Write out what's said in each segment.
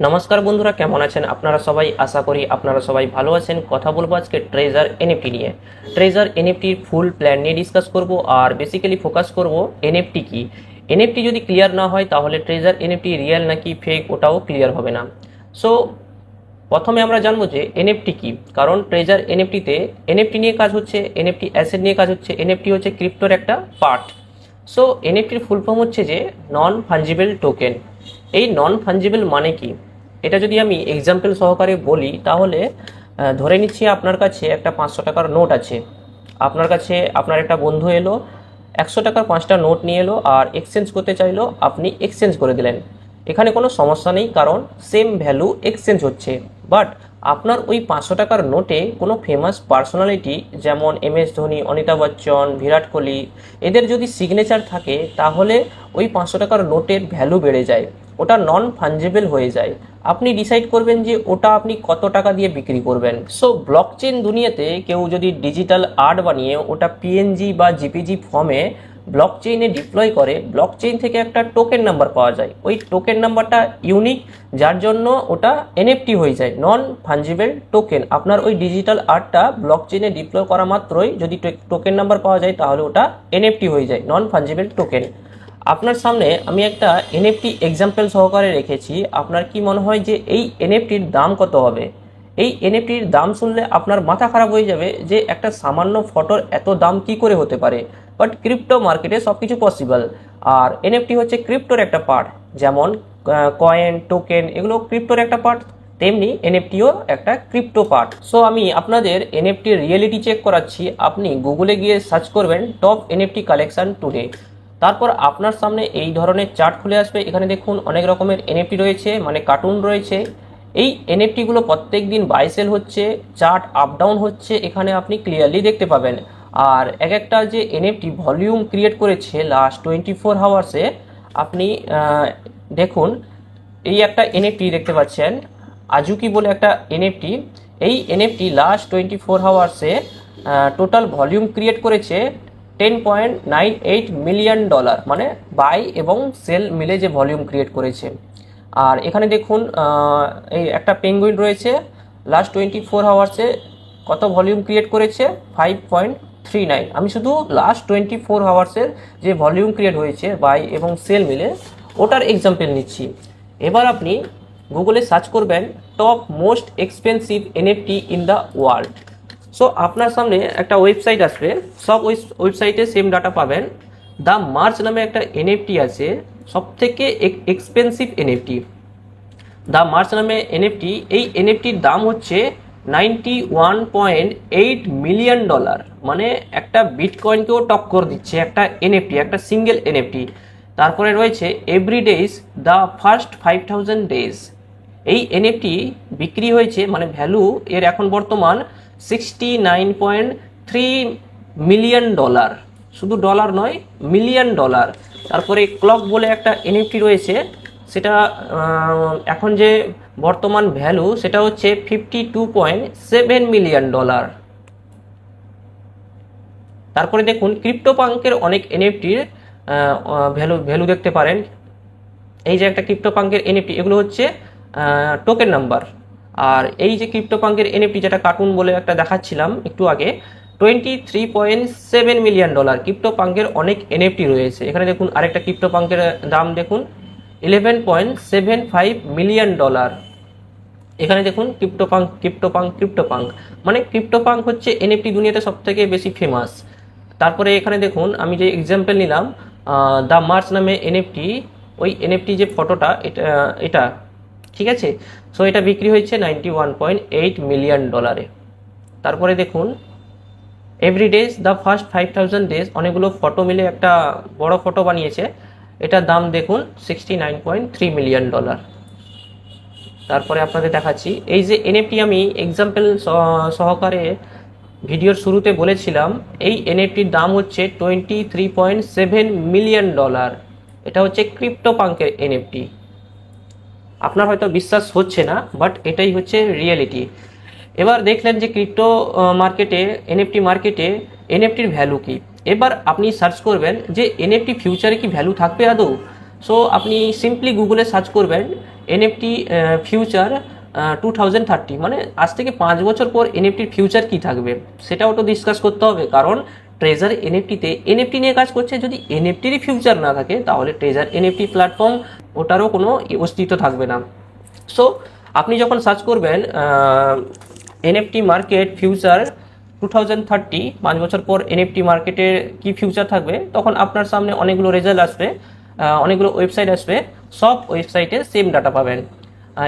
নমস্কার বন্ধুরা কেমন আছেন আপনারা সবাই আশা করি আপনারা সবাই ভালো আছেন কথা বলব আজকে ট্রেজার এনএফটি নিয়ে ট্রেজার এনএফটির ফুল প্ল্যান নিয়ে ডিসকাস করব আর বেসিক্যালি ফোকাস করব এনএফটি কি এনএফটি যদি ক্লিয়ার না হয় তাহলে ট্রেজার এনএফটি রিয়েল নাকি ফেক ওটাও ক্লিয়ার হবে না সো প্রথমে আমরা জানব যে এনএফটি কি কারণ ট্রেজার এনএফটিতে এনএফটি নিয়ে কাজ হচ্ছে এনএফটি অ্যাসেট নিয়ে কাজ হচ্ছে এনএফটি হচ্ছে ক্রিপ্টোর একটা পার্ট সো এনএফটির ফুল ফর্ম হচ্ছে যে নন ফাঞ্জিবল টোকেন এই নন ফাঞ্জিবল মানে কি এটা যদি আমি এক্সাম্পল সহকারে বলি, তাহলে ধরে নিচ্ছি আপনার কাছে একটা পাঁচশো টাকার নোট আছে। আপনার কাছে, আপনার একটা বন্ধু এলো, একশো টাকার পাঁচটা নোট নিয়ে এলো আর এক্সচেঞ্জ করতে চাইলো, আপনি এক্সচেঞ্জ করে দিলেন। এখানে কোনো সমস্যা নেই, কারণ সেম ভ্যালু এক্সচেঞ্জ হচ্ছে। বাট আপনার ওই পাঁচশো টাকার নোটে কোনো ফেমাস পার্সোনালিটি যেমন এম এস ধোনি অমিতাভ বচ্চন, বিরাট কোহলি, এদের যদি সিগনেচার থাকে, তাহলে ওই পাঁচশো টাকার নোটের ভ্যালু বেড়ে যায়। ওটা নন ফাঞ্জেবল হয়ে যায়। আপনি ডিসাইড করবেন যে ওটা আপনি কত টাকা দিয়ে বিক্রি করবেন। সো ব্লকচেন দুনিয়াতে কেউ যদি ডিজিটাল আর্ট বানিয়ে ওটা পিএনজি বা জিপিজি ফর্মে ব্লক চেইনে ডিপ্লয় করে ব্লক চেইন থেকে একটা টোকেন নাম্বার পাওয়া যায়। ওই টোকেন নাম্বারটা ইউনিক যার জন্য ওটা এনএফটি হয়ে যায় নন ফাঞ্জিবল টোকেন আপনার ওই ডিজিটাল আর্টটা ব্লক চেইনে ডিপ্লয় করা মাত্রই যদি টোকেন নাম্বার পাওয়া যায়, তাহলে ওটা এনএফটি হয়ে যায় নন ফাঞ্জিবল টোকেন আপনার সামনে আমি একটা এনএফটি এক্সাম্পল সহকারে রেখেছি। আপনার কি মনে হয় যে এই এনএফটির দাম কত হবে? এই এনএফটির দাম শুনলে আপনার মাথা খারাপ হয়ে যাবে যে একটা সামান্য ফটোর এত দাম কি করে হতে পারে? বাট ক্রিপ্টো মার্কেটে সব কিছু পসিবল আর এনএফটি হচ্ছে ক্রিপ্টোর একটা পার্ট যেমন কয়েন টোকেন এগুলো ক্রিপ্টোর একটা পার্ট তেমনি এনএফটিও একটা ক্রিপ্টো পার্ট সো আমি আপনাদের এনএফটি রিয়েলিটি চেক করাচ্ছি। আপনি গুগলে গিয়ে সার্চ করবেন টপ এনএফটি কালেকশন টুডে তারপর আপনার সামনে এই ধরনের চার্ট খুলে আসবে। এখানে দেখুন অনেক রকমের এনএফটি রয়েছে মানে কার্টুন রয়েছে। এই এনএফটিগুলো প্রত্যেক দিন বাইসেল হচ্ছে চার্ট আপ ডাউন হচ্ছে, এখানে আপনি ক্লিয়ারলি দেখতে পাবেন। আর এক একটা যে এনএফটি ভলিউম ক্রিয়েট করেছে লাস্ট টোয়েন্টি ফোর হাওয়ার্সে আপনি দেখুন, এই একটা এনএফটি দেখতে পাচ্ছেন আজুকি বলে একটা এনএফটি এই এনএফটি লাস্ট টোয়েন্টি ফোর হাওয়ার্সে টোটাল ভলিউম ক্রিয়েট করেছে ten point nine eight million dollar মানে বাই এবং সেল মিলে যে ভলিউম ক্রিয়েট করেছে। আর এখানে দেখুন এই একটা পেঙ্গুইন রয়েছে লাস্ট টোয়েন্টি ফোর হাওয়ার্সে কত ভলিউম ক্রিয়েট করেছে? ফাইভ পয়েন্ট থ্রি নাইন আমি শুধু লাস্ট টোয়েন্টি ফোর হাওয়ার্সের যে ভলিউম ক্রিয়েট হয়েছে বাই এবং সেল মিলে, ওটার এক্সাম্পল নিচ্ছি। এবার আপনি গুগলে সার্চ করবেন top most expensive NFT in the world so আপনার সামনে একটা ওয়েবসাইট আসবে। সব ওয়েবসাইটে সেম ডাটা পাবেন। দ্য মার্চ নামে একটা এনএফটি আছে। সব থেকে এক্সপেন্সিভ এনএফটি দ্য মার্চ নামে এনএফটি এই এনএফটির দাম হচ্ছে ninety one point eight million dollar মানে একটা বিটকয়েনকেও টক্কর দিচ্ছে। একটা এনএফটি একটা সিঙ্গেল এনএফটি তারপরে রয়েছে Everydays the first five thousand days এই এনএফটি বিক্রি হয়েছে মানে ভ্যালু এর এখন বর্তমান sixty nine point three million dollar শুধু ডলার নয় মিলিয়ন ডলার তারপরে ক্লক বলে একটা এনএফটি রয়েছে, সেটা এখন যে বর্তমান ভ্যালু সেটা হচ্ছে fifty two point seven million dollar তারপরে দেখুন ক্রিপ্টো পাঙ্কের অনেক এনএফটির ভ্যালু ভ্যালু দেখতে পারেন। এই যে একটা ক্রিপ্টো পাঙ্কের এনএফটি এগুলো হচ্ছে টোকেন নাম্বার আর এই যে ক্রিপ্টো পাঙ্কের এনএফটি যেটা কার্টুন বলে একটা দেখাচ্ছিলাম একটু আগে twenty three point seven million dollar crypto পাঙ্কের অনেক এনএফটি রয়েছে। এখানে দেখুন আরেকটা ক্রিপ্টো পাঙ্কের দাম দেখুন eleven point seven five million dollar এখানে দেখুন ক্রিপ্টোপাঙ্ক ক্রিপ্টোপাঙ্ক ক্রিপ্টোপাঙ্ক মানে ক্রিপ্টোপাঙ্ক হচ্ছে এনএফটি দুনিয়াতে সব থেকে বেশি ফেমাস তারপরে এখানে দেখুন, আমি যে এক্সাম্পল নিলাম দ্য মার্চ নামে এনএফটি ওই এনএফটি যে ফটোটা এটা এটা ঠিক আছে? সো এটা বিক্রি হয়েছে ninety one point eight million ডলারে তারপরে দেখুন Everydays the first five thousand days অনেকগুলো ফটো মিলে একটা বড় ফটো বানিয়েছে। এটার দাম দেখুন sixty nine point three million dollar তারপরে আপনাদের দেখাচ্ছি, এই যে এনএফটি আমি এক্সাম্পল সহকারে ভিডিওর শুরুতে বলেছিলাম, এই এনএফটির দাম হচ্ছে twenty three point seven million dollar এটা হচ্ছে ক্রিপ্টো পাঙ্কের এনএফটি আপনার হয়তো বিশ্বাস হচ্ছে না বাট এটাই হচ্ছে রিয়েলিটি এবার দেখলেন যে ক্রিপ্টো মার্কেটে এনএফটি মার্কেটে এনএফটির ভ্যালু কি? এবার আপনি সার্চ করবেন যে এনএফটি ফিউচারে কি ভ্যালু থাকবে আদৌ? সো আপনি সিম্পলি গুগলে সার্চ করবেন NFT future two thousand thirty মানে আজ থেকে পাঁচ বছর পর এনএফটির ফিউচার কি থাকবে? সেটাও তো ডিসকাস করতে হবে, কারণ ট্রেজার এনএফটিতে এনএফটি নিয়ে কাজ করছে। যদি এনএফটিরই ফিউচার না থাকে, তাহলে ট্রেজার এনএফটি প্ল্যাটফর্ম ওটারও কোনো অস্তিত্ব থাকবে না। সো আপনি যখন সার্চ করবেন NFT market future two thousand thirty পাঁচ বছর পর এনএফটি মার্কেটের কি ফিউচার থাকবে, তখন আপনার সামনে অনেকগুলো রেজাল্ট আসবে অনেকগুলো ওয়েবসাইট আসবে, সব ওয়েবসাইটে সেম ডাটা পাবেন।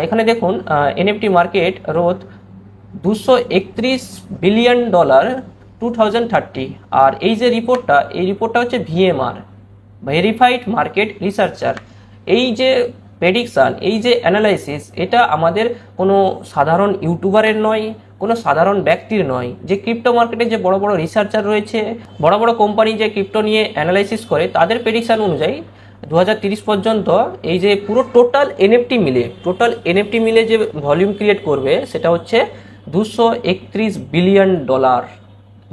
এখানে দেখুন এনএফটি মার্কেট রোধ দুশো একত্রিশ বিলিয়ন ডলার টু আর এই যে রিপোর্টটা এই রিপোর্টটা হচ্ছে ভিএমআর ভেরিফাইড মার্কেট রিসার্চার এই যে প্রেডিকশান এই যে অ্যানালাইসিস এটা আমাদের কোনো সাধারণ ইউটিউবারের নয়, কোনো সাধারণ ব্যক্তির নয়। যে ক্রিপ্টো মার্কেটে যে বড় বড় রিসার্চার রয়েছে, বড় বড় কোম্পানি যে ক্রিপ্টো নিয়ে অ্যানালাইসিস করে, তাদের প্রেডিকশান অনুযায়ী দু পর্যন্ত এই যে পুরো টোটাল এনএফটি মিলে টোটাল এনএফটি মিলে যে ভলিউম ক্রিয়েট করবে, সেটা হচ্ছে দুশো বিলিয়ন ডলার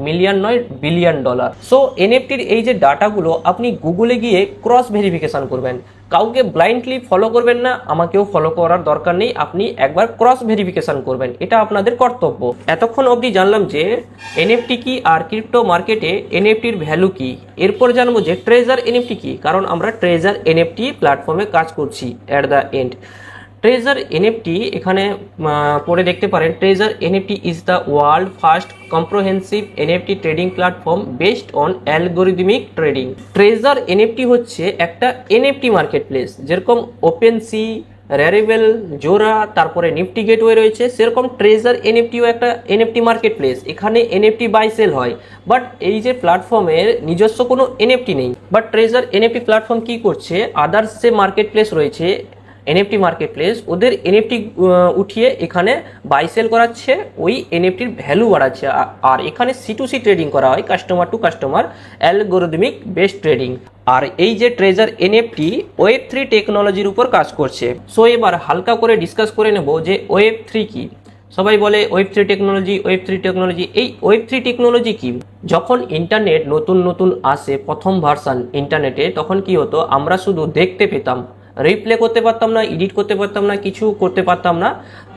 মিলিয়ন নয়, বিলিয়ন ডলার। সো এনএফটির এই যে ডাটাগুলো, আপনি গুগলে গিয়ে ক্রস ভেরিফিকেশন করবেন। কাউকে ব্লাইন্ডলি ফলো করবেন না, আমাকেও ফলো করার দরকার নেই, আপনি একবার ক্রস ভেরিফিকেশন করবেন। এটা আপনাদের কর্তব্য। এতক্ষণ অবধি জানলাম যে এনএফটি কি আর ক্রিপ্টো মার্কেটে এনএফটির ভ্যালু কি? এরপর জানব যে ট্রেজার এনএফটি কি? কারণ আমরা ট্রেজার এনএফটি প্ল্যাটফর্মে কাজ করছি at the end Treasure NFT এখানে পড়ে দেখতে পারেন Treasure NFT is the world first comprehensive NFT trading platform based on algorithmic trading Treasure NFT হচ্ছে একটা এনএফটি মার্কেট প্লেস যেরকম ওপেন সি র্যারেবেল জোরা তারপরে নিফটি গেটওয়ে রয়েছে সেরকম ট্রেজার এনএফটিও একটা এনএফটি মার্কেট প্লেস এখানে এনএফটি বাই সেল হয় বাট এই যে প্ল্যাটফর্মের নিজস্ব কোনো এনএফটি নেই বাট ট্রেজার এনএফটি প্ল্যাটফর্ম কি করছে আদার্স যে মার্কেট প্লেস রয়েছে এনএফটি মার্কেট প্লেস ওদের এনএফটি উঠিয়ে এখানে বাই সেল করাচ্ছে, ওই এনএফটির ভ্যালু বাড়াচ্ছে। আর এখানে সি টু সি ট্রেডিং করা হয় customer to customer algorithmic based trading আর এই যে ট্রেজার এনএফটি ওয়েব থ্রি টেকনোলজির উপর কাজ করছে। সো এবার হালকা করে ডিসকাস করে নেব যে ওয়েব থ্রি কি। সবাই বলে web three technology web three technology এই ওয়েব থ্রি টেকনোলজি কি? যখন ইন্টারনেট নতুন নতুন আসে, প্রথম ভার্সান ইন্টারনেটে তখন কি হতো? আমরা শুধু দেখতে পেতাম রিপ্লে করতে পারতাম না এডিট করতে পারতাম না, কিছু করতে পারতাম না।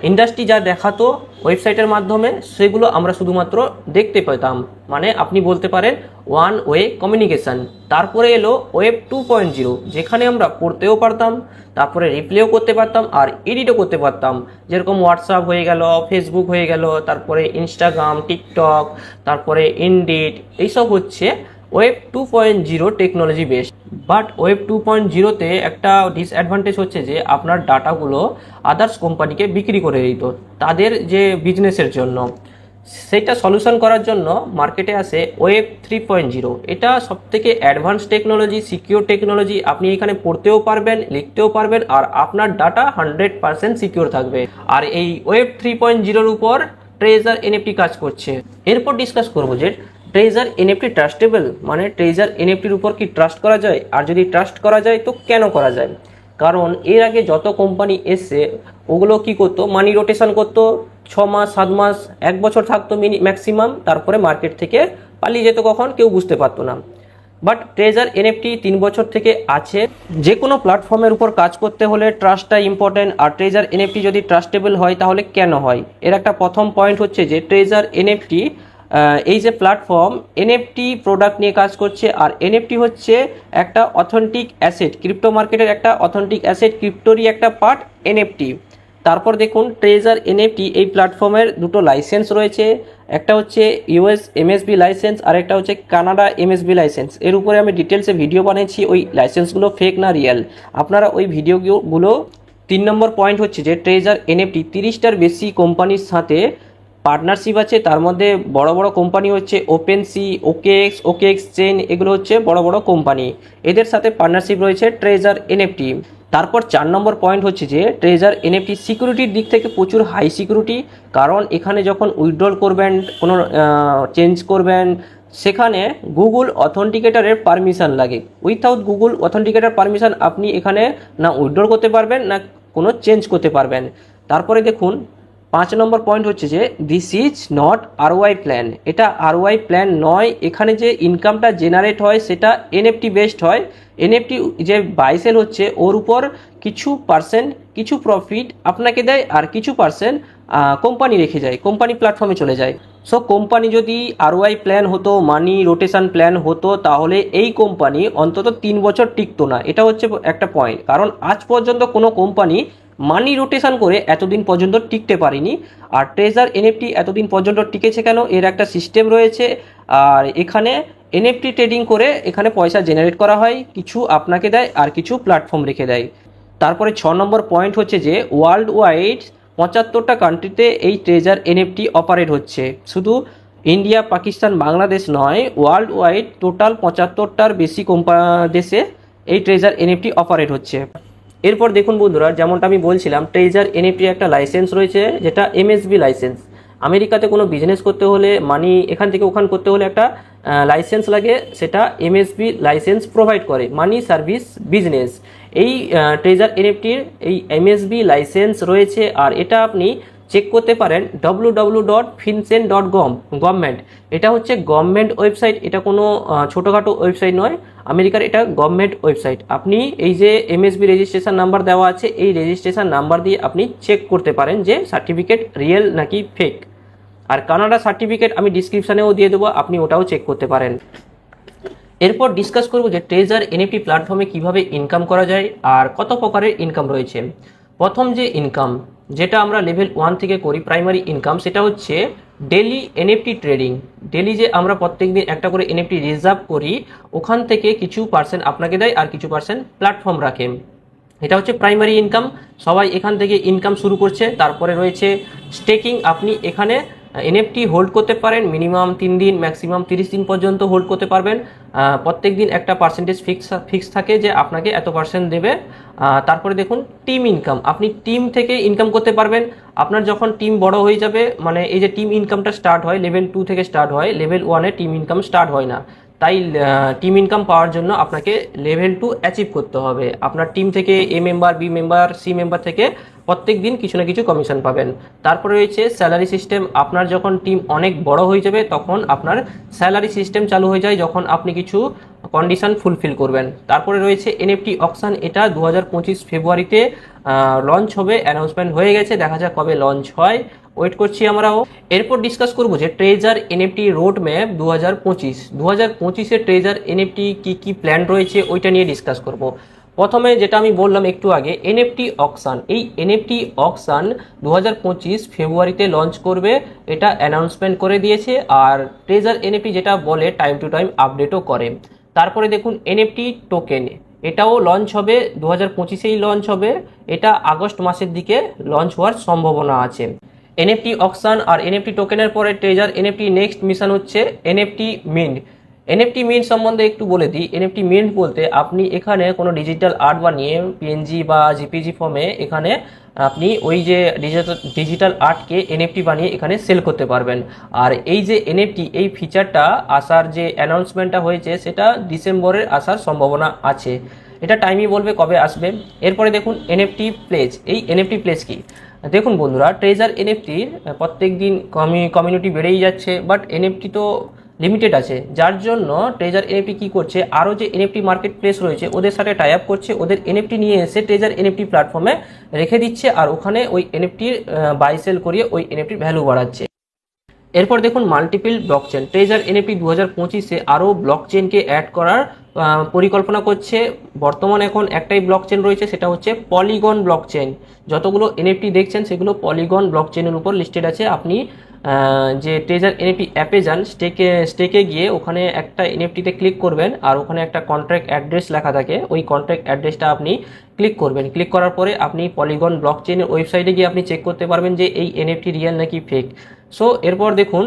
ইন্ডাস্ট্রি যা দেখাতো ওয়েবসাইটের মাধ্যমে, সেগুলো আমরা শুধুমাত্র দেখতে পেতাম। মানে আপনি বলতে পারেন ওয়ান ওয়ে কমিউনিকেশন তারপরে এলো ওয়েব টু পয়েন্ট জিরো যেখানে আমরা পড়তেও পারতাম, তারপরে রিপ্লেও করতে পারতাম, আর এডিটও করতে পারতাম। যেরকম হোয়াটসঅ্যাপ হয়ে গেল ফেসবুক হয়ে গেল, তারপরে ইনস্টাগ্রাম টিকটক তারপরে ইনডিট এইসব হচ্ছে web two point zero technology based but web two point জিরোতে একটা ডিসঅ্যাডভান্টেজ হচ্ছে যে আপনার ডাটাগুলো আদার্স কোম্পানিকে বিক্রি করে দিত, তাদের যে বিজনেসের জন্য। সেটা সলিউশন করার জন্য মার্কেটে আসে ওয়েব থ্রি পয়েন্ট জিরো এটা সব থেকে অ্যাডভান্স টেকনোলজি সিকিউর টেকনোলজি আপনি এখানে পড়তেও পারবেন, লিখতেও পারবেন, আর আপনার ডাটা হান্ড্রেড পার্সেন্ট সিকিউর থাকবে। আর এই ওয়েব থ্রি পয়েন্ট জিরোর উপর ট্রেজার এনএফটি কাজ করছে। এরপর ডিসকাস করব যে ট্রেজার এনএফটি ট্রাস্টেবল মানে ট্রেজার এনএফটির উপর কি ট্রাস্ট করা যায়? আর যদি ট্রাস্ট করা যায়, তো কেন করা যায়? কারণ এর আগে যত কোম্পানি এসছে, ওগুলো কি করতো? মানি রোটেশন করতো ছ মাস, সাত মাস, এক বছর থাকতো মিনি ম্যাক্সিমাম তারপরে মার্কেট থেকে পালিয়ে যেত কখন? কেউ বুঝতে পারতো না। বাট ট্রেজার এনএফটি তিন বছর থেকে আছে। যে কোনো প্ল্যাটফর্মের উপর কাজ করতে হলে ট্রাস্টটা ইম্পর্টেন্ট আর ট্রেজার এনএফটি যদি ট্রাস্টেবল হয়, তাহলে কেন হয়? এর একটা প্রথম পয়েন্ট হচ্ছে যে ট্রেজার এনএফটি এই যে প্ল্যাটফর্ম এনএফটি প্রোডাক্ট নিয়ে কাজ করছে, আর এনএফটি হচ্ছে একটা অথেন্টিক অ্যাসেট ক্রিপ্টো মার্কেটের একটা অথেন্টিক অ্যাসেট ক্রিপ্টোরই একটা পার্ট এনএফটি তারপর দেখুন ট্রেজার এনএফটি এই প্ল্যাটফর্মের দুটো লাইসেন্স রয়েছে, একটা হচ্ছে ইউএস এমএসবি লাইসেন্স আর একটা হচ্ছে কানাডা এমএসবি লাইসেন্স এর উপরে আমি ডিটেলসে ভিডিও বানিয়েছি, ওই লাইসেন্সগুলো ফেক না রিয়েল আপনারা ওই ভিডিওগুলো তিন নম্বর পয়েন্ট হচ্ছে যে ট্রেজার এনএফটি তিরিশটার বেশি কোম্পানির সাথে পার্টনারশিপ আছে, তার মধ্যে বড় বড় কোম্পানি হচ্ছে OpenSea OKX exchange এগুলো হচ্ছে বড় বড় কোম্পানি। এদের সাথে পার্টনারশিপ রয়েছে ট্রেজার এনএফটি তারপর চার নম্বর পয়েন্ট হচ্ছে যে ট্রেজার এনএফটি সিকিউরিটির দিক থেকে প্রচুর হাই সিকিউরিটি কারণ এখানে যখন উইথড্রল করবেন, কোনো চেঞ্জ করবেন, সেখানে গুগল অথেন্টিকেটারের পারমিশন লাগে। উইথাউট গুগল অথেন্টিকেটার পারমিশন আপনি এখানে না উইথড্রল করতে পারবেন, না কোনো চেঞ্জ করতে পারবেন। তারপরে দেখুন পাঁচ নম্বর পয়েন্ট হচ্ছে যে this is not ROI plan এটা আরওয়াই প্ল্যান নয়। এখানে যে ইনকামটা জেনারেট হয়, সেটা এনএফটি বেসড হয়। এনএফটি যে বাইসেল হচ্ছে, ওর উপর কিছু পার্সেন্ট কিছু প্রফিট আপনাকে দেয় আর কিছু পার্সেন্ট কোম্পানি রেখে যায়। কোম্পানি প্ল্যাটফর্মে চলে যায়। সো কোম্পানি যদি আরওয়াই প্ল্যান হতো মানি রোটেশন প্ল্যান হতো, তাহলে এই কোম্পানি অন্তত তিন বছর টিকতো না। এটা হচ্ছে একটা পয়েন্ট কারণ আজ পর্যন্ত কোনো কোম্পানি মানি রোটেশন করে এতদিন পর্যন্ত টিকতে পারিনি। আর ট্রেজার এনএফটি এতদিন পর্যন্ত টিকেছে কেন? এর একটা সিস্টেম রয়েছে। আর এখানে এনএফটি ট্রেডিং করে এখানে পয়সা জেনারেট করা হয়। কিছু আপনাকে দেয়, আর কিছু প্ল্যাটফর্ম রেখে দেয়। তারপরে ছ নম্বর পয়েন্ট হচ্ছে যে ওয়ার্ল্ড ওয়াইড পঁচাত্তরটা কান্ট্রিতে এই ট্রেজার এনএফটি অপারেট হচ্ছে। শুধু ইন্ডিয়া পাকিস্তান বাংলাদেশ নয় ওয়ার্ল্ড ওয়াইড টোটাল পঁচাত্তরটার বেশি কোম্পা দেশে এই ট্রেজার এনএফটি অপারেট হচ্ছে। এরপর দেখুন বন্ধুরা, যেমনটা আমি বলছিলাম ট্রেজার এনএফটি একটা লাইসেন্স রয়েছে, যেটা এমএসবি লাইসেন্স আমেরিকাতে কোনো বিজনেস করতে হলে মানি এখান থেকে ওখান করতে হলে একটা লাইসেন্স লাগে, সেটা এমএসবি লাইসেন্স প্রোভাইড করে মানি সার্ভিস বিজনেস এই ট্রেজার এনএফটির এই এমএসবি লাইসেন্স রয়েছে, আর এটা আপনি চেক করতে পারেন W W dot FinCEN dot gov government এটা হচ্ছে গভর্নমেন্ট ওয়েবসাইট এটা কোনো ছোটোখাটো ওয়েবসাইট নয়। আমেরিকার এটা গভর্নমেন্ট ওয়েবসাইট আপনি এই যে এমএসবি রেজিস্ট্রেশন নাম্বার দেওয়া আছে, এই রেজিস্ট্রেশন নাম্বার দিয়ে আপনি চেক করতে পারেন যে সার্টিফিকেট রিয়েল নাকি ফেক আর কানাডা সার্টিফিকেট আমি ডিসক্রিপশানেও দিয়ে দেবো, আপনি ওটাও চেক করতে পারেন। এরপর ডিসকাস করব যে ট্রেজার এনএফটি প্ল্যাটফর্মে কীভাবে ইনকাম করা যায় আর কত প্রকারের ইনকাম রয়েছে। প্রথম যে ইনকাম যেটা আমরা লেভেল ওয়ান থেকে করি প্রাইমারি ইনকাম সেটা হচ্ছে ডেলি এনএফটি ট্রেডিং ডেলি যে আমরা প্রত্যেক দিন একটা করে এনএফটি রিজার্ভ করি, ওখান থেকে কিছু পার্সেন্ট আপনাকে দেয় আর কিছু পার্সেন্ট প্ল্যাটফর্ম রাখে। এটা হচ্ছে প্রাইমারি ইনকাম সবাই এখান থেকে ইনকাম শুরু করছে। তারপরে রয়েছে স্টেকিং আপনি এখানে এনএফটি হোল্ড করতে পারেন মিনিমাম তিন দিন ম্যাক্সিমাম তিরিশ দিন পর্যন্ত হোল্ড করতে পারবেন। প্রত্যেক দিন একটা পার্সেন্টেজ ফিক্স ফিক্স থাকে যে আপনাকে এত পার্সেন্ট দেবে। তারপরে দেখুন টিম ইনকাম আপনি টিম থেকে ইনকাম করতে পারবেন। আপনার যখন টিম বড় হয়ে যাবে মানে এই যে টিম ইনকামটা স্টার্ট হয় লেভেল টু থেকে স্টার্ট হয় লেভেল ওয়ানে টিম ইনকাম স্টার্ট হয় না। তাই টিম ইনকাম পাওয়ার জন্য আপনাকে লেভেল টু অ্যাচিভ করতে হবে। আপনার টিম থেকে A member B member C member থেকে প্রত্যেক দিন কিছু না কিছু কমিশন পাবেন। তারপরে রয়েছে স্যালারি সিস্টেম আপনার যখন টিম অনেক বড় হয়ে যাবে, তখন আপনার স্যালারি সিস্টেম চালু হয়ে যায় যখন আপনি কিছু কন্ডিশন ফুলফিল করবেন। তারপরে রয়েছে এনএফটি অকশন এটা দু হাজার পঁচিশ ফেব্রুয়ারিতে লঞ্চ হবে অ্যানাউন্সমেন্ট হয়ে গেছে। দেখা যাক কবে লঞ্চ হয়। ওয়েট করছি আমরাও। এরপর ডিসকাস করব যে ট্রেজার এনএফটি রোড ম্যাপ দু হাজার পঁচিশ। দু হাজার পঁচিশে ট্রেজার এনএফটি কী কী প্ল্যান রয়েছে, ওইটা নিয়ে ডিসকাস করব। প্রথমে যেটা আমি বললাম একটু আগে এনএফটি অকশান এই এনএফটি অকশান দু হাজার পঁচিশ ফেব্রুয়ারিতে লঞ্চ করবে, এটা অ্যানাউন্সমেন্ট করে দিয়েছে, আর ট্রেজার এনএফটি যেটা বলে টাইম টু টাইম আপডেটও করে। তারপরে দেখুন এনএফটি টোকেন এটাও লঞ্চ হবে দু হাজার পঁচিশেই লঞ্চ হবে, এটা আগস্ট মাসের দিকে লঞ্চ হওয়ার সম্ভাবনা আছে। এনএফটি অকশন আর এনএফটি টোকেনের পরে ট্রেজার এনএফটি নেক্সট মিশন হচ্ছে এনএফটি মিন্ট এনএফটি মিন্ট সম্বন্ধে একটু বলে দিই। এনএফটি মিন্ট বলতে আপনি এখানে কোনো ডিজিটাল আর্ট বানিয়ে পিএনজি বা জিপিজি ফর্মে এখানে আপনি ওই যে ডিজিটাল ডিজিটাল আর্টকে এনএফটি বানিয়ে এখানে সেল করতে পারবেন। আর এই যে এনএফটি এই ফিচারটা আসার যে অ্যানাউন্সমেন্টটা হয়েছে, সেটা ডিসেম্বরের আসার সম্ভাবনা আছে। এটা টাইমই বলবে কবে আসবে। এরপরে দেখুন এনএফটি প্লেজ এই এনএফটি প্লেজ কি? দেখুন বন্ধুরা ট্রেজার এনএফটির প্রত্যেক দিন কমিউনিটি বেড়েই যাচ্ছে বাট এনএফটি তো লিমিটেড আছে। যার জন্য ট্রেজার এনএফটি কি করছে? আরও যে এনএফটি মার্কেট প্লেস রয়েছে, ওদের সাথে টাই আপ করছে, ওদের এনএফটি নিয়ে এসে ট্রেজার এনএফটি প্ল্যাটফর্মে রেখে দিচ্ছে আর ওখানে ওই এনএফটির বাই সেল করিয়ে ওই এনএফটির ভ্যালু বাড়াচ্ছে। এরপর দেখুন মাল্টিপল ব্লকচেন ট্রেজার এনএপি দু হাজার পঁচিশে আরও ব্লকচেনকে অ্যাড করার পরিকল্পনা করছে। বর্তমান এখন একটাই ব্লকচেন রয়েছে, সেটা হচ্ছে পলিগন ব্লক ব্লকচেন যতগুলো এনএফটি দেখছেন, সেগুলো পলিগন ব্লকচেনের উপর লিস্টেড আছে। আপনি যে ট্রেজার এনএফটি অ্যাপে যান স্টেকে স্টেকে গিয়ে ওখানে একটা এনএফটিতে ক্লিক করবেন আর ওখানে একটা কন্ট্রাক্ট অ্যাড্রেস লেখা থাকে। ওই কন্ট্রাক্ট অ্যাড্রেসটা আপনি ক্লিক করবেন। ক্লিক করার পরে আপনি পলিগন ব্লক চেনের ওয়েবসাইটে গিয়ে আপনি চেক করতে পারবেন যে এই এনএফটি রিয়েল নাকি ফেক সো এরপর দেখুন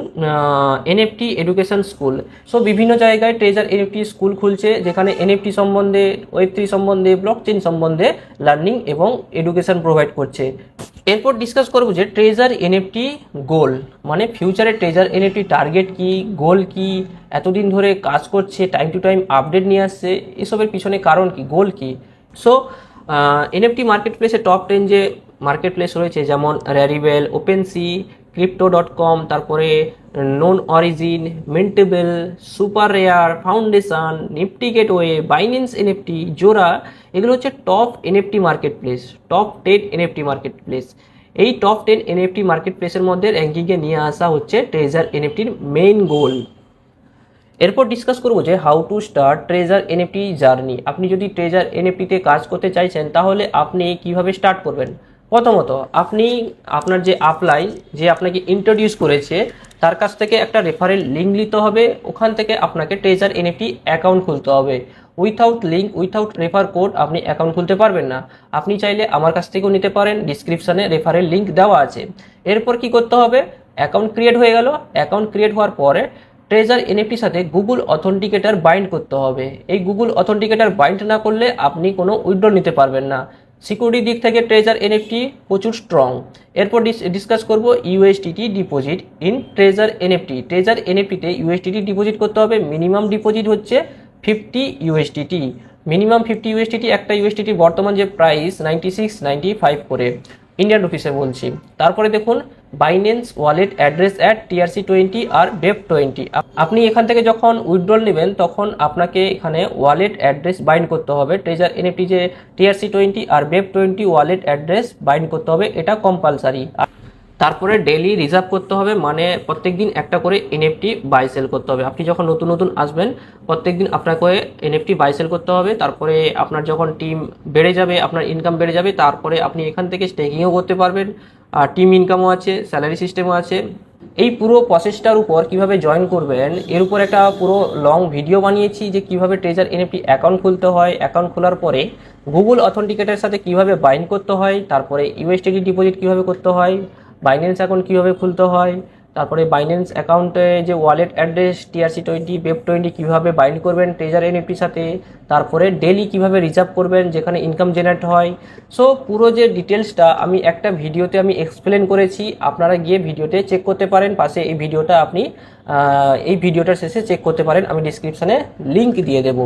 এনএফটি এডুকেশন স্কুল সো বিভিন্ন জায়গায় ট্রেজার এনএফটি স্কুল খুলছে, যেখানে এনএফটি সম্বন্ধে ওয়েব থ্রি সম্বন্ধে ব্লকচেন সম্বন্ধে লার্নিং এবং এডুকেশন প্রোভাইড করছে। এরপর ডিসকাস করব যে ট্রেজার এনএফটি গোল মানে ফিউচারে ট্রেজার এনএফটি টার্গেট কি গোল কি, এতদিন ধরে কাজ করছে টাইম টু টাইম আপডেট নিয়ে আসছে, এসবের পিছনে কারণ কি গোল কি? সো এনএফটি মার্কেট প্লেসে টপ টেন যে মার্কেট প্লেস রয়েছে, যেমন Rarible OpenSea crypto dot com তারপরে Known Origin Mintable SuperRare Foundation Nifty Gateway Binance NFT Zora এগুলো হচ্ছে top NFT market place top ten NFT market place এই top ten NFT market প্লেসের মধ্যে র্যাঙ্কিংয়ে নিয়ে আসা হচ্ছে ট্রেজার এনএফটির মেইন গোল এরপর ডিসকাস করব যে how to start Treasure NFT journey আপনি যদি ট্রেজার এনএফটিতে কাজ করতে চাইছেন, তাহলে আপনি কীভাবে স্টার্ট করবেন? প্রথমত, আপনি আপনার যে আপলাইন যে আপনাকে ইন্ট্রোডিউস করেছে, তার কাছ থেকে একটা রেফারেল লিঙ্ক নিতে হবে। ওখান থেকে আপনাকে ট্রেজার এনএফটি অ্যাকাউন্ট খুলতে হবে। Without link without refer code আপনি অ্যাকাউন্ট খুলতে পারবেন না। আপনি চাইলে আমার কাছ থেকেও নিতে পারেন ডিসক্রিপশানে রেফারেল লিঙ্ক দেওয়া আছে। এরপর কি করতে হবে? অ্যাকাউন্ট ক্রিয়েট হয়ে গেল। অ্যাকাউন্ট ক্রিয়েট হওয়ার পরে ট্রেজার এনএফটির সাথে গুগল অথেন্টিকেটার বাইন্ড করতে হবে। এই গুগল অথেন্টিকেটার বাইন্ড না করলে আপনি কোনো উইথড্র নিতে পারবেন না। সিকিউরিটি দিক থেকে ট্রেজার এনএফটি প্রচুর স্ট্রং এরপর ডিসকাস করব USDT deposit in Treasure NFT Treasure এনএফটিতে USDT deposit করতে হবে। মিনিমাম ডিপোজিট হচ্ছে fifty USDT minimum fifty USDT একটা ইউএসটিটি বর্তমান যে price ninety six ninety five করে। ইন্ডিয়ান রুপিসে বলছি। তারপরে দেখুন Binance wallet address at TRC twenty R BEP twenty আপনি এখান থেকে যখন উইথড্রল নেবেন, তখন আপনাকে এখানে ওয়ালেট অ্যাড্রেস বাইন্ড করতে হবে। ট্রেজার এনএফটি যে টিআরসি টোয়েন্টি আর BEP twenty wallet address bind করতে হবে, এটা কম্পালসারি তারপরে ডেলি রিজার্ভ করতে হবে মানে প্রত্যেক দিন একটা করে এনএফটি বাই সেল করতে হবে। আপনি যখন নতুন নতুন আসবেন প্রত্যেক প্রত্যেকদিন আপনাকে এনএফটি বাই সেল করতে হবে, তারপরে আপনার যখন টিম বেড়ে যাবে, আপনার ইনকাম বেড়ে যাবে, তারপরে আপনি এখান থেকে স্টেকিংও করতে পারবেন, আর টিম ইনকামও আছে স্যালারি সিস্টেমও আছে। এই পুরো প্রসেসটার উপর কীভাবে জয়েন করবেন, এর উপর একটা পুরো লং ভিডিও বানিয়েছি যে কীভাবে ট্রেজার এনএফটি অ্যাকাউন্ট খুলতে হয়। অ্যাকাউন্ট খোলার পরে গুগল অথেন্টিকেটের সাথে কীভাবে বাইন্ড করতে হয়, তারপরে ইউএসটিডি ডিপোজিট কীভাবে করতে হয় বাইন্যান্স অ্যাকাউন্ট কীভাবে খুলতে হয়? তারপরে বাইন্যান্স অ্যাকাউন্টে যে wallet address TRC twenty BEP twenty কীভাবে বাইন্ড করবেন ট্রেজার এনএফটির সাথে, তারপরে ডেলি কীভাবে রিজার্ভ করবেন, যেখানে ইনকাম জেনারেট হয়। সো পুরো যে ডিটেলসটা আমি একটা ভিডিওতে আমি এক্সপ্লেন করেছি, আপনারা গিয়ে ভিডিওতে চেক করতে পারেন, পাশে এই ভিডিওটা আপনি এই ভিডিওটার শেষে চেক করতে পারেন, আমি ডিসক্রিপশানে লিঙ্ক দিয়ে দেবো।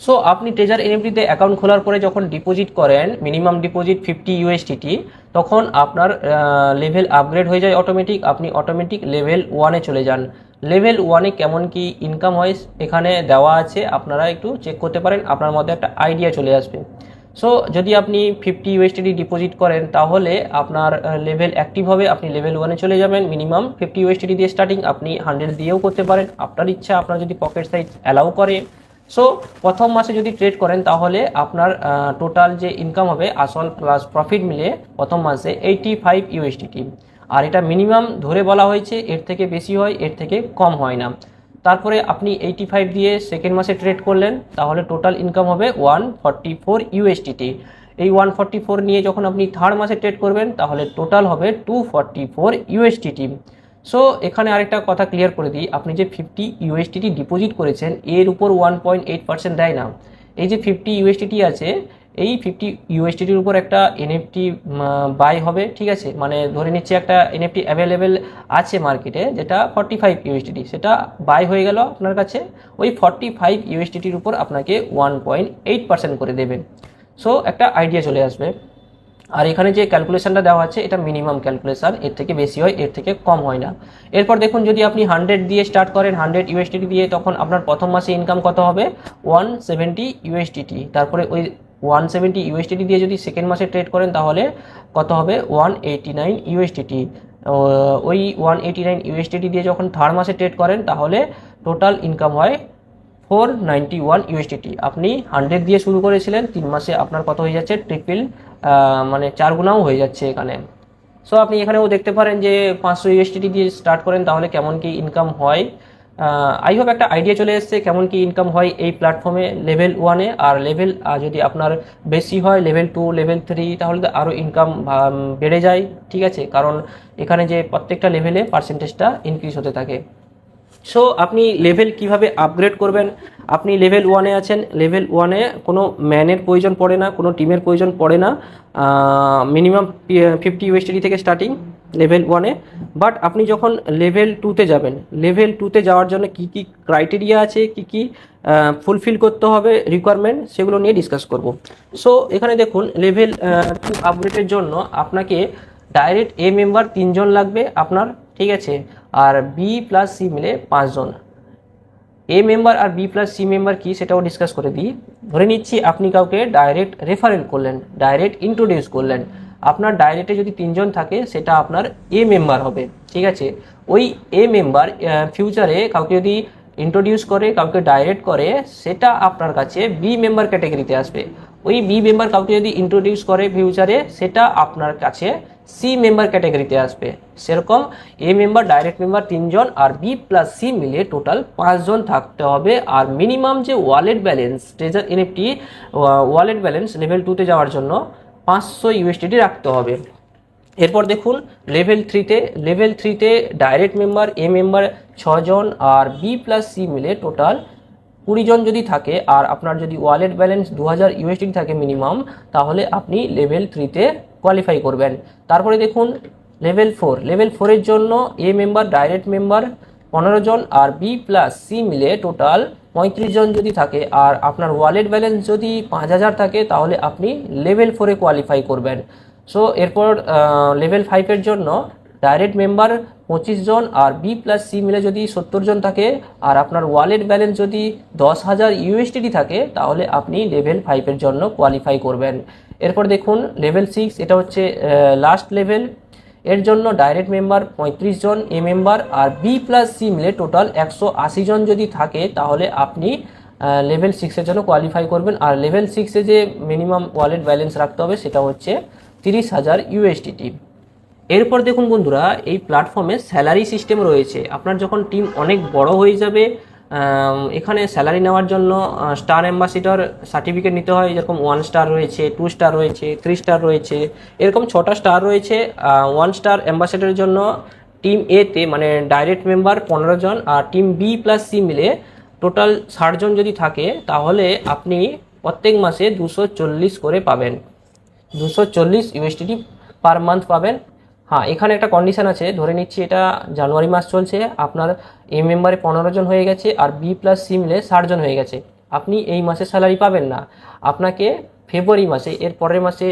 সো আপনি ট্রেজার এনএফটিতে অ্যাকাউন্ট খোলার পরে যখন ডিপোজিট করেন মিনিমাম ডিপোজিট ফিফটি ইউএসটিটি তখন আপনার লেভেল আপগ্রেড হয়ে যায় অটোমেটিক আপনি অটোমেটিক লেভেল ওয়ানে চলে যান। লেভেল ওয়ানে কেমন কি ইনকাম হয় এখানে দেওয়া আছে, আপনারা একটু চেক করতে পারেন, আপনার মধ্যে একটা আইডিয়া চলে আসবে। সো যদি আপনি ফিফটি ইউএসটিডি ডিপোজিট করেন, তাহলে আপনার লেভেল অ্যাক্টিভ হবে, আপনি লেভেল ওয়ানে চলে যাবেন। মিনিমাম ফিফটি ইউএসটিডি দিয়ে স্টার্টিং আপনি হান্ড্রেড দিয়েও করতে পারেন। আপনার ইচ্ছা, আপনার যদি পকেট সাইজ অ্যালাউ করে সো প্রথম মাসে যদি ট্রেড করেন, তাহলে আপনার টোটাল যে ইনকাম হবে, আসল প্লাস প্রফিট মিলে প্রথম মাসে এইটি ফাইভ ইউএসডিটি আর এটা মিনিমাম ধরে বলা হয়েছে, এর থেকে বেশি হয়, এর থেকে কম হয় না। তারপরে আপনি এইটি ফাইভ দিয়ে সেকেন্ড মাসে ট্রেড করলেন, তাহলে টোটাল ইনকাম হবে ওয়ান ফর্টি ফোর ইউএসডিটি এই ওয়ান ফর্টি ফোর নিয়ে যখন আপনি থার্ড মাসে ট্রেড করবেন, তাহলে টোটাল হবে two forty four USDT so এখানে আরেকটা কথা ক্লিয়ার করে দিই। আপনি যে ফিফটি ইউএসডিটি ডিপোজিট করেছেন, এর উপর ওয়ান পয়েন্ট এইট পার্সেন্ট দেয় না। এই যে ফিফটি ইউএসডিটি আছে, এই ফিফটি ইউএসডিটির উপর একটা এনএফটি বাই হবে, ঠিক আছে? মানে ধরে নিচ্ছে একটা এনএফটি অ্যাভেলেবেল আছে মার্কেটে যেটা ফর্টি ফাইভ ইউএসডিটি সেটা বাই হয়ে গেল আপনার কাছে, ওই ফর্টি ফাইভ ইউএসডিটির উপর আপনাকে ওয়ান পয়েন্ট এইট পার্সেন্ট করে দেবেন। সো একটা আইডিয়া চলে আসবে। আর এখানে যে ক্যালকুলেশনটা দেওয়া আছে, এটা মিনিমাম ক্যালকুলেশন এর থেকে বেশি হয়, এর থেকে কম হয় না। এরপর দেখুন, যদি আপনি হান্ড্রেড দিয়ে স্টার্ট করেন হান্ড্রেড ইউএসডিটি দিয়ে, তখন আপনার প্রথম মাসে ইনকাম কত হবে? ওয়ান সেভেন্টি ইউএসডিটি তারপরে ওই ওয়ান সেভেন্টি ইউএসডিটি দিয়ে যদি সেকেন্ড মাসে ট্রেড করেন, তাহলে কত হবে? ওয়ান এইটি নাইন ইউএসডিটি ওই ওয়ান এইটি নাইন ইউএসডিটি দিয়ে যখন থার্ড মাসে ট্রেড করেন, তাহলে টোটাল ইনকাম হয় ফোর নাইনটি ওয়ান ইউএসডিটি আপনি হান্ড্রেড দিয়ে শুরু করেছিলেন, তিন মাসে আপনার কত হয়ে যাচ্ছে? ট্রিপল মানে চার গুণাও হয়ে যাচ্ছে এখানে। সো আপনি এখানেও দেখতে পারেন যে পাঁচশো ইউএসডিটি দিয়ে স্টার্ট করেন, তাহলে কেমন কি ইনকাম হয়। আই হোপ একটা আইডিয়া চলে এসছে কেমন কি ইনকাম হয় এই প্ল্যাটফর্মে লেভেল ওয়ানে আর লেভেল যদি আপনার বেশি হয় লেভেল টু লেভেল থ্রি তাহলে তো আরও ইনকাম বেড়ে যায়, ঠিক আছে? কারণ এখানে যে প্রত্যেকটা লেভেলে পার্সেন্টেজটা ইনক্রিজ হতে থাকে। সো আপনি লেভেল কীভাবে আপগ্রেড করবেন? আপনি লেভেল ওয়ানে আছেন লেভেল ওয়ানে কোনো ম্যানের প্রয়োজন পড়ে না, কোনো টিমের প্রয়োজন পড়ে না মিনিমাম ফিফটি ইউএসটি থেকে স্টার্টিং লেভেল ওয়ানে বাট আপনি যখন লেভেল টুতে যাবেন লেভেল টুতে যাওয়ার জন্য কি কি ক্রাইটেরিয়া আছে, কি কি ফুলফিল করতে হবে রিকোয়ারমেন্ট সেগুলো নিয়ে ডিসকাস করব। সো এখানে দেখুন লেভেল টু আপগ্রেডের জন্য আপনাকে ডাইরেক্ট এ মেম্বার তিনজন লাগবে আপনার, ঠিক আছে? আর বি প্লাস সি মিলে পাঁচজন। এ মেম্বার আর বি প্লাস সি মেম্বার কি সেটাও ডিসকাস করে দিই। ধরে নিচ্ছি আপনি কাউকে ডাইরেক্ট রেফারেল করলেন ডাইরেক্ট ইন্ট্রোডিউস করলেন। আপনার ডাইরেক্টে যদি তিনজন থাকে, সেটা আপনার এ মেম্বার হবে। ঠিক আছে? ওই এ মেম্বার ফিউচারে কাউকে যদি ইন্ট্রোডিউস করে, কাউকে ডাইরেক্ট করে, সেটা আপনার কাছে বি মেম্বার ক্যাটাগরিতে আসবে। ওই বি মেম্বার কাউকে যদি ইন্ট্রোডিউস করে ফিউচারে সেটা আপনার কাছে সি মেম্বার ক্যাটাগরিতে আসবে। সেরকম এ মেম্বার ডাইরেক্ট মেম্বার তিনজন আর বি প্লাস সি মিলিয়ে টোটাল পাঁচজন থাকতে হবে। আর মিনিমাম যে wallet balance Treasure NFT wallet balance level টুতে যাওয়ার জন্য পাঁচশো ইউএসডিটি রাখতে হবে। এরপর দেখুন লেভেল থ্রিতে লেভেল থ্রিতে ডাইরেক্ট মেম্বার এ মেম্বার ছজন আর বি প্লাস সি মিলে টোটাল কুড়ি জন যদি থাকে আর আপনার যদি ওয়ালেট ব্যালেন্স দু হাজার ইউএসডি থাকে মিনিমাম তাহলে আপনি লেভেল থ্রিতে কোয়ালিফাই করবেন। তারপরে দেখুন লেভেল ফোর লেভেল ফোরের জন্য এ মেম্বার ডাইরেক্ট মেম্বার পনেরো জন, আর বি প্লাস সি মিলে টোটাল পঁয়ত্রিশ জন যদি থাকে, আর আপনার ওয়ালেট ব্যালেন্স যদি পাঁচ হাজার থাকে, তাহলে আপনি লেভেল ফোরে কোয়ালিফাই করবেন। সো এরপর লেভেল ফাইভের জন্য ডাইরেক্ট মেম্বার পঁচিশ জন আর বি প্লাস সি মিলে যদি সত্তর জন থাকে, আর আপনার ওয়ালেট ব্যালেন্স যদি দশ হাজার ইউএসডিটি থাকে, তাহলে আপনি লেভেল ফাইভের জন্য কোয়ালিফাই করবেন। এরপর দেখুন লেভেল সিক্স এটা হচ্ছে লাস্ট লেভেল এর জন্য ডাইরেক্ট মেম্বার পঁয়ত্রিশ জন এ মেম্বার আর বি প্লাস সি মিলে টোটাল একশো আশি জন যদি থাকে, তাহলে আপনি লেভেল সিক্সের জন্য কোয়ালিফাই করবেন। আর লেভেল সিক্সে যে মিনিমাম ওয়ালেট ব্যালেন্স রাখতে হবে, সেটা হচ্ছে তিরিশ হাজার ইউএসডিটি এরপর দেখুন বন্ধুরা, এই প্ল্যাটফর্মে স্যালারি সিস্টেম রয়েছে। আপনার যখন টিম অনেক বড় হয়ে যাবে এখানে স্যালারি নেওয়ার জন্য স্টার অ্যাম্বাসিডর সার্টিফিকেট নিতে হয়। যেরকম ওয়ান স্টার রয়েছে টু স্টার রয়েছে থ্রি স্টার রয়েছে, এরকম ছটা স্টার রয়েছে। ওয়ান স্টার অ্যাম্বাসেডারের জন্য টিম এতে মানে ডাইরেক্ট মেম্বার পনেরো জন আর টিম বি প্লাস সি মিলে টোটাল ষাট জন যদি থাকে, তাহলে আপনি প্রত্যেক মাসে দুশো করে পাবেন। দুশো চল্লিশ ইউএসডিটি পার মান্থ পাবেন। হ্যাঁ এখানে একটা কন্ডিশন আছে, ধরে নিচ্ছি এটা জানুয়ারি মাস চলছে, আপনার এ মেম্বারে পনেরো জন হয়ে গেছে আর বি প্লাস সি মিলে ষাট জন হয়ে গেছে। আপনি এই মাসে স্যালারি পাবেন না। আপনাকে ফেব্রুয়ারি মাসে, এর পরের মাসে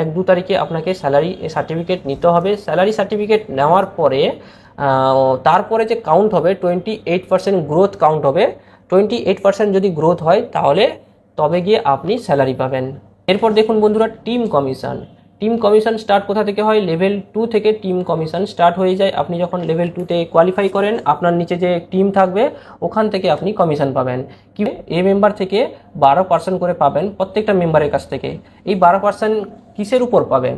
এক দু তারিখে আপনাকে স্যালারি সার্টিফিকেট নিতে হবে। স্যালারি সার্টিফিকেট নেওয়ার পরে তারপরে যে কাউন্ট হবে twenty eight percent growth count হবে। টোয়েন্টি এইট পার্সেন্ট যদি গ্রোথ হয়, তাহলে তবে গিয়ে আপনি স্যালারি পাবেন। এরপর দেখুন বন্ধুরা team commission team commission start কোথা থেকে হয়? লেভেল টু থেকে টিম কমিশন স্টার্ট হয়ে যায়। আপনি যখন লেভেল টুতে কোয়ালিফাই করেন, আপনার নিচে যে টিম থাকবে, ওখান থেকে আপনি কমিশন পাবেন। কি? এ মেম্বার থেকে বারো পার্সেন্ট করে পাবেন প্রত্যেকটা মেম্বারের কাছ থেকে। এই বারো পার্সেন্ট কিসের উপর পাবেন?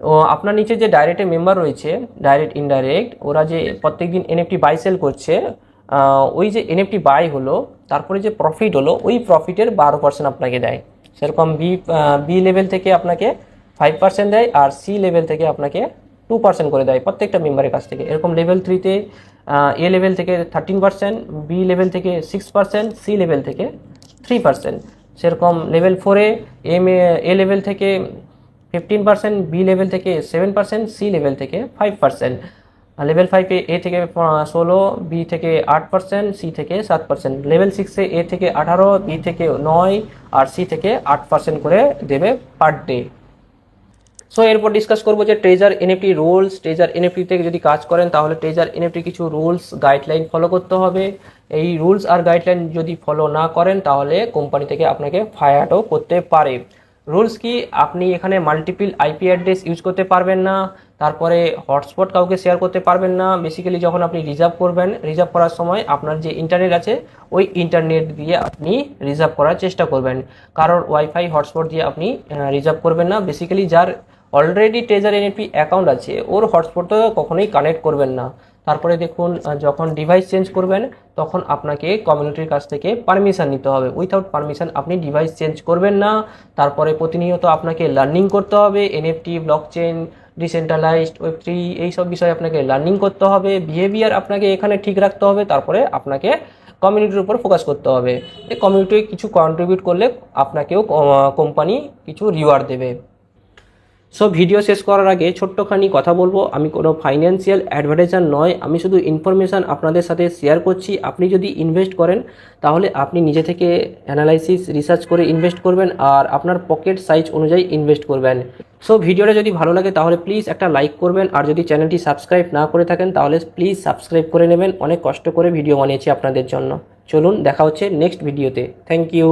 ও, আপনার নিচে যে ডাইরেক্টে মেম্বার রয়েছে ডাইরেক্ট ইনডাইরেক্ট ওরা যে প্রত্যেকদিন এনএফটি বাই সেল করছে ওই যে এনএফটি বাই হলো, তারপরে যে প্রফিট হলো, ওই প্রফিটের বারো পার্সেন্ট আপনাকে দেয়। সেরকম বি বি লেভেল থেকে আপনাকে ফাইভ পার্সেন্ট দেয় আর সি লেভেল থেকে আপনাকে টু পার্সেন্ট করে দেয় প্রত্যেকটা মেম্বারের কাছ থেকে। এরকম লেভেল থ্রিতে এ লেভেল থেকে থার্টিন পার্সেন্ট বি লেভেল থেকে সিক্স পার্সেন্ট সি লেভেল থেকে থ্রি পার্সেন্ট সেরকম লেভেল ফোরে এম এ লেভেল থেকে ফিফটিন পার্সেন্ট বি লেভেল থেকে সেভেন পার্সেন্ট সি লেভেল থেকে ফাইভ পার্সেন্ট লেভেল ফাইভে এ থেকে ষোলো বি থেকে আট পার্সেন্ট সি থেকে সাত পার্সেন্ট লেভেল সিক্সে এ থেকে আঠারো বি থেকে নয়, আর সি থেকে আট পার্সেন্ট করে দেবে পার ডে সো এরপর ডিসকাস করব যে Treasure NFT rules Treasure NFT থেকে যদি কাজ করেন, তাহলে ট্রেজার এনএফটি কিছু রুলস গাইডলাইন ফলো করতে হবে। এই রুলস আর গাইডলাইন যদি ফলো না করেন, তাহলে কোম্পানি থেকে আপনাকে ফায়ারও করতে পারে। রুলস কি? আপনি এখানে মাল্টিপল আইপি অ্যাড্রেস ইউজ করতে পারবেন না। তারপরে হটস্পট কাউকে শেয়ার করতে পারবেন না। বেসিক্যালি যখন আপনি রিজার্ভ করবেন রিজার্ভ করার সময় আপনার যে ইন্টারনেট আছে, ওই ইন্টারনেট দিয়ে আপনি রিজার্ভ করার চেষ্টা করবেন। কারণ ওয়াইফাই হটস্পট দিয়ে আপনি রিজার্ভ করবেন না। বেসিক্যালি যার অলরেডি ট্রেজার এনএপি অ্যাকাউন্ট আছে, ওর হটস্পটটা কখনোই কানেক্ট করবেন না। তারপরে দেখুন যখন ডিভাইস চেঞ্জ করবেন, তখন আপনাকে কমিউনিটির কাছ থেকে পারমিশন নিতে হবে। উইথাউট পারমিশন আপনি ডিভাইস চেঞ্জ করবেন না। তারপরে প্রতিনিয়ত আপনাকে লার্নিং করতে হবে। NFT blockchain decentralised web three এইসব বিষয়ে আপনাকে লার্নিং করতে হবে বিহেভিয়ার আপনাকে এখানে ঠিক রাখতে হবে, তারপরে আপনাকে কমিউনিটির উপর ফোকাস করতে হবে। এই কমিউনিটি কিছু কন্ট্রিবিউট করলে আপনাকেও কোম্পানি কিছু রিওয়ার্ড দেবে। সো ভিডিও শেষ করার আগে ছোট্টখানি কথা বলব। আমি কোনো ফাইন্যান্সিয়াল অ্যাডভার্টাইজার নয়। আমি শুধু ইনফরমেশান আপনাদের সাথে শেয়ার করছি। আপনি যদি ইনভেস্ট করেন, তাহলে আপনি নিজে থেকে অ্যানালাইসিস রিসার্চ করে ইনভেস্ট করবেন আর আপনার পকেট সাইজ অনুযায়ী ইনভেস্ট করবেন। সো ভিডিওটা যদি ভালো লাগে, তাহলে প্লিজ একটা লাইক করবেন। আর যদি চ্যানেলটি সাবস্ক্রাইব না করে থাকেন, তাহলে প্লিজ সাবস্ক্রাইব করে নেবেন। অনেক কষ্ট করে ভিডিও বানিয়েছি আপনাদের জন্য। চলুন, দেখা হচ্ছে নেক্সট ভিডিওতে থ্যাংক ইউ